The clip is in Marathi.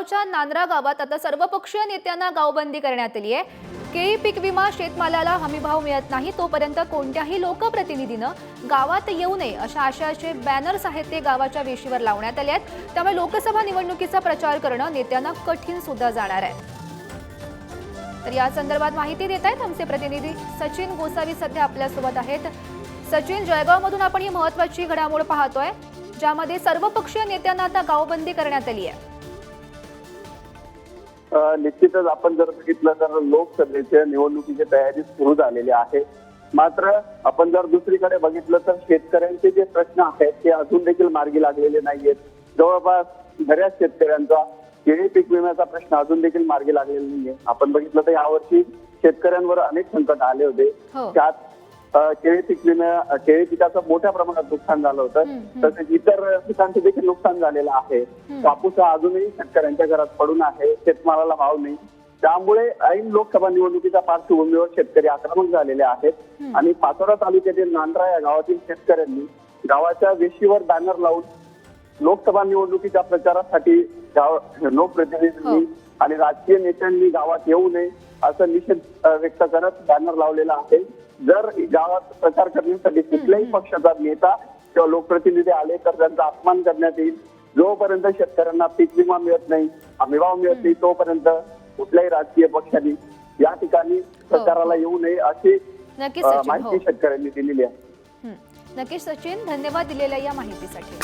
जळगावच्या नांद्रा गावात आता सर्वपक्षीय नेत्यांना गावबंदी करण्यात आली आहे. केळी पीक विमा शेतमालाला हमीभाव मिळत नाही तोपर्यंत कोणत्याही लोकप्रतिनिधीनं गावात येऊ नये अशा आशयाचे बॅनर्स आहेत ते गावाच्या वेशीवर लावण्यात आले आहेत. त्यामुळे लोकसभा निवडणुकीचा प्रचार करणं नेत्यांना कठीण सुद्धा जाणार आहे. तर या संदर्भात माहिती देत आहेत आमचे प्रतिनिधी सचिन गोसावी सध्या आपल्यासोबत आहेत. सचिन जळगावमधून आपण ही महत्वाची घडामोड पाहतोय ज्यामध्ये सर्वपक्षीय नेत्यांना आता गावबंदी करण्यात आली आहे. निश्चितच आपण जर बघितलं तर लोकसभेच्या निवडणुकीची तयारी सुरू झालेली आहे. मात्र आपण जर दुसरीकडे बघितलं तर शेतकऱ्यांचे जे प्रश्न आहेत ते अजून देखील मार्गी लागलेले नाहीयेत. जवळपास बऱ्याच शेतकऱ्यांचा केळी पीक विम्याचा प्रश्न अजून देखील मार्गी लागलेला नाहीये. आपण बघितलं तर यावर्षी शेतकऱ्यांवर अनेक संकट आले होते. हो. त्यात केळी पीक विम्या केळी पिकाचं मोठ्या प्रमाणात नुकसान झालं होतं. तसेच इतर पिकांचे देखील नुकसान झालेलं आहे. कापूस हा अजूनही शेतकऱ्यांच्या घरात पडून आहे. शेतमालाला भाव नाही. त्यामुळे ऐन लोकसभा निवडणुकीच्या पार्श्वभूमीवर शेतकरी आक्रमक झालेले आहेत. आणि पाचोरा तालुक्यातील नांद्रा या गावातील शेतकऱ्यांनी गावाच्या वेशीवर बॅनर लावून लोकसभा निवडणुकीच्या प्रचारासाठी गाव लोकप्रतिनिधींनी हो. आणि राजकीय नेत्यांनी गावात येऊ नये. असं निषेध व्यक्त करत बॅनर लावलेला आहे. जर गावात प्रचार करण्यासाठी कुठल्याही पक्षाचा नेता किंवा लोकप्रतिनिधी आले तर त्यांचा अपमान करण्यात येईल. जोपर्यंत शेतकऱ्यांना पीक विमा मिळत नाही हमीभाव मिळत नाही तोपर्यंत कुठल्याही राजकीय पक्षांनी या ठिकाणी प्रचाराला येऊ नये अशी सचिन हो. माहिती शेतकऱ्यांनी दिलेली आहे. हं. नक्कीच सचिन धन्यवाद दिलेल्या या माहितीसाठी.